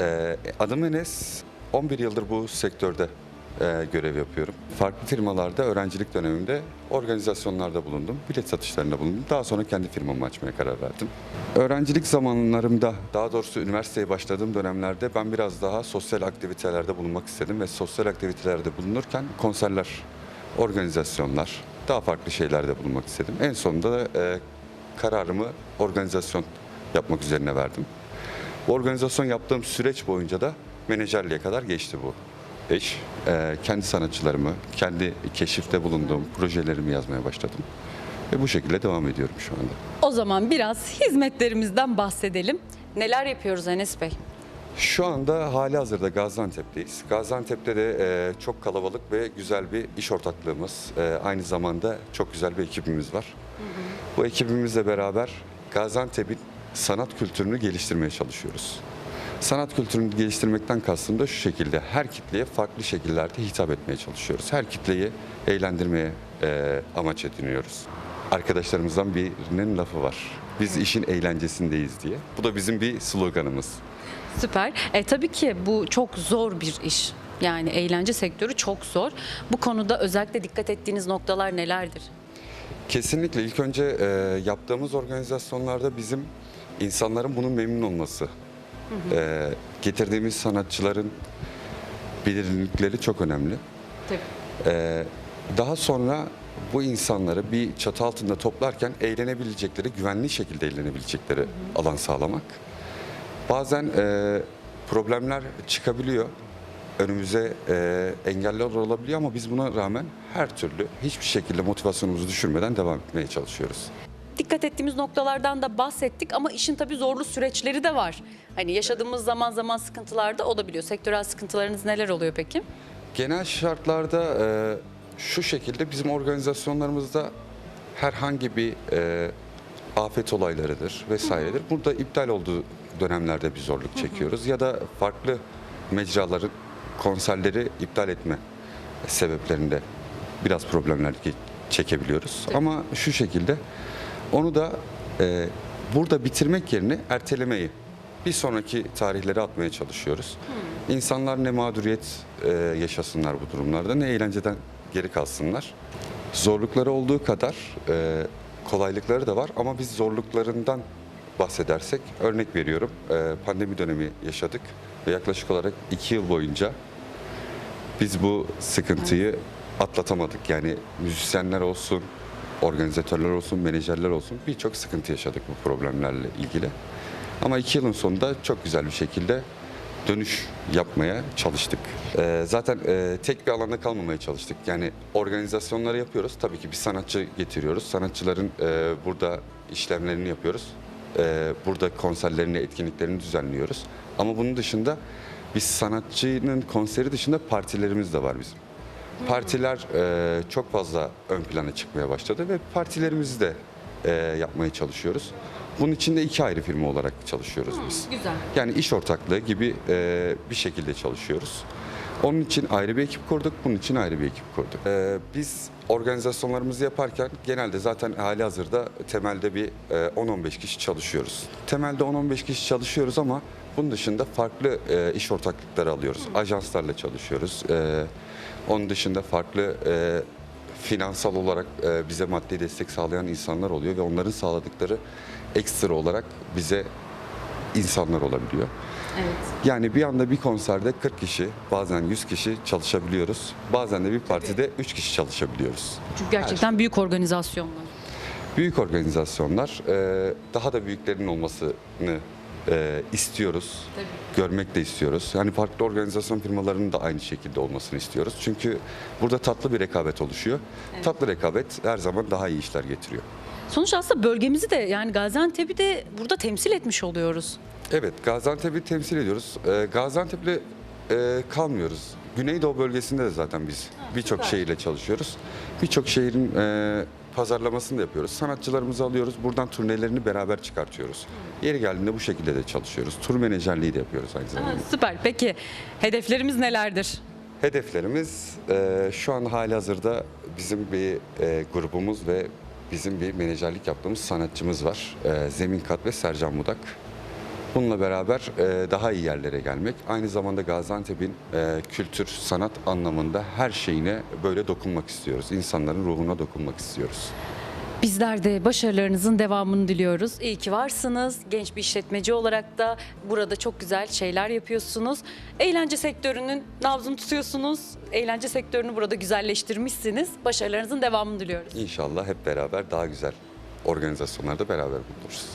Ee, adım Enes. 11 yıldır bu sektörde e, görev yapıyorum. Farklı firmalarda öğrencilik dönemimde organizasyonlarda bulundum. Bilet satışlarında bulundum. Daha sonra kendi firmamı açmaya karar verdim. Öğrencilik zamanlarımda, daha doğrusu üniversiteye başladığım dönemlerde ben biraz daha sosyal aktivitelerde bulunmak istedim ve sosyal aktivitelerde bulunurken konserler, organizasyonlar, daha farklı şeylerde bulunmak istedim. En sonunda da e, kararımı organizasyon yapmak üzerine verdim. Organizasyon yaptığım süreç boyunca da menajerliğe kadar geçti bu iş. Ee, kendi sanatçılarımı, kendi keşifte bulunduğum projelerimi yazmaya başladım. Ve bu şekilde devam ediyorum şu anda. O zaman biraz hizmetlerimizden bahsedelim. Neler yapıyoruz Enes Bey? Şu anda hali hazırda Gaziantep'teyiz. Gaziantep'te de e, çok kalabalık ve güzel bir iş ortaklığımız, e, aynı zamanda çok güzel bir ekibimiz var. Bu ekibimizle beraber Gaziantep'in sanat kültürünü geliştirmeye çalışıyoruz. Sanat kültürünü geliştirmekten kastım da şu şekilde, her kitleye farklı şekillerde hitap etmeye çalışıyoruz. Her kitleyi eğlendirmeye e, amaç ediniyoruz. Arkadaşlarımızdan birinin lafı var. Biz işin eğlencesindeyiz diye. Bu da bizim bir sloganımız. Süper. E, tabii ki bu çok zor bir iş. Yani eğlence sektörü çok zor. Bu konuda özellikle dikkat ettiğiniz noktalar nelerdir? Kesinlikle ilk önce e, yaptığımız organizasyonlarda bizim insanların bunun memnun olması. E, getirdiğimiz sanatçıların bilinirlikleri çok önemli. Tabii. E, daha sonra bu insanları bir çatı altında toplarken eğlenebilecekleri, güvenli şekilde eğlenebilecekleri alan sağlamak. Bazen e, problemler çıkabiliyor. Önümüze e, engeller olabiliyor ama biz buna rağmen her türlü hiçbir şekilde motivasyonumuzu düşürmeden devam etmeye çalışıyoruz. Dikkat ettiğimiz noktalardan da bahsettik ama işin tabii zorlu süreçleri de var. Hani yaşadığımız zaman zaman sıkıntılar da olabiliyor. Sektörel sıkıntılarınız neler oluyor peki? Genel şartlarda e, şu şekilde bizim organizasyonlarımızda herhangi bir e, afet olaylarıdır vesairedir. Burada iptal olduğu dönemlerde bir zorluk çekiyoruz ya da farklı mecraların konserleri iptal etme sebeplerinde biraz problemler çekebiliyoruz. Ama şu şekilde onu da e, burada bitirmek yerine ertelemeyi bir sonraki tarihlere atmaya çalışıyoruz. İnsanlar ne mağduriyet e, yaşasınlar bu durumlarda ne eğlenceden geri kalsınlar. Zorlukları olduğu kadar e, kolaylıkları da var ama biz zorluklarından bahsedersek örnek veriyorum e, pandemi dönemi yaşadık ve yaklaşık olarak iki yıl boyunca biz bu sıkıntıyı atlatamadık. Yani müzisyenler olsun, organizatörler olsun, menajerler olsun birçok sıkıntı yaşadık bu problemlerle ilgili. Ama iki yılın sonunda çok güzel bir şekilde dönüş yapmaya çalıştık. Ee, zaten e, tek bir alanda kalmamaya çalıştık. Yani organizasyonları yapıyoruz. Tabii ki bir sanatçı getiriyoruz. Sanatçıların e, burada işlemlerini yapıyoruz. E, burada konserlerini, etkinliklerini düzenliyoruz. Ama bunun dışında biz sanatçının konseri dışında partilerimiz de var bizim. Partiler e, çok fazla ön plana çıkmaya başladı ve partilerimizi de e, yapmaya çalışıyoruz. Bunun için de iki ayrı firma olarak çalışıyoruz biz. Güzel. Yani iş ortaklığı gibi e, bir şekilde çalışıyoruz. Onun için ayrı bir ekip kurduk, bunun için ayrı bir ekip kurduk. E, biz organizasyonlarımızı yaparken genelde zaten hali hazırda temelde bir e, 10-15 kişi çalışıyoruz. Temelde 10-15 kişi çalışıyoruz ama bunun dışında farklı e, iş ortaklıkları alıyoruz. Ajanslarla çalışıyoruz. E, onun dışında farklı e, finansal olarak e, bize maddi destek sağlayan insanlar oluyor ve onların sağladıkları ekstra olarak bize insanlar olabiliyor. Evet. Yani bir anda bir konserde 40 kişi, bazen 100 kişi çalışabiliyoruz. Bazen de bir partide 3 kişi çalışabiliyoruz. Çünkü gerçekten büyük organizasyonlar. Büyük organizasyonlar e, daha da büyüklerinin olmasını e, istiyoruz. Tabii. Görmek de istiyoruz. Yani farklı organizasyon firmalarının da aynı şekilde olmasını istiyoruz. Çünkü burada tatlı bir rekabet oluşuyor. Tatlı rekabet her zaman daha iyi işler getiriyor. Sonuçta aslında bölgemizi de yani Gaziantep'i de burada temsil etmiş oluyoruz. Evet, Gaziantep'i temsil ediyoruz. Ee, Gaziantep'le e, kalmıyoruz. Güneydoğu bölgesinde de zaten biz birçok şehirle çalışıyoruz. Birçok şehrin e, pazarlamasını da yapıyoruz. Sanatçılarımızı alıyoruz, buradan turnelerini beraber çıkartıyoruz. Yeri geldiğinde bu şekilde de çalışıyoruz. Tur menajerliği de yapıyoruz aynı zamanda. Süper. Peki hedeflerimiz nelerdir? Hedeflerimiz e, şu an hali hazırda bizim bir e, grubumuz ve bizim bir menajerlik yaptığımız sanatçımız var. E, Zemin Kat ve Sercan Budak. Bununla beraber e, daha iyi yerlere gelmek. Aynı zamanda Gaziantep'in e, kültür, sanat anlamında her şeyine böyle dokunmak istiyoruz. İnsanların ruhuna dokunmak istiyoruz. Bizler de başarılarınızın devamını diliyoruz. İyi ki varsınız. Genç bir işletmeci olarak da burada çok güzel şeyler yapıyorsunuz. Eğlence sektörünün nabzını tutuyorsunuz. Eğlence sektörünü burada güzelleştirmişsiniz. Başarılarınızın devamını diliyoruz. İnşallah hep beraber daha güzel organizasyonlarda beraber bulunuruz.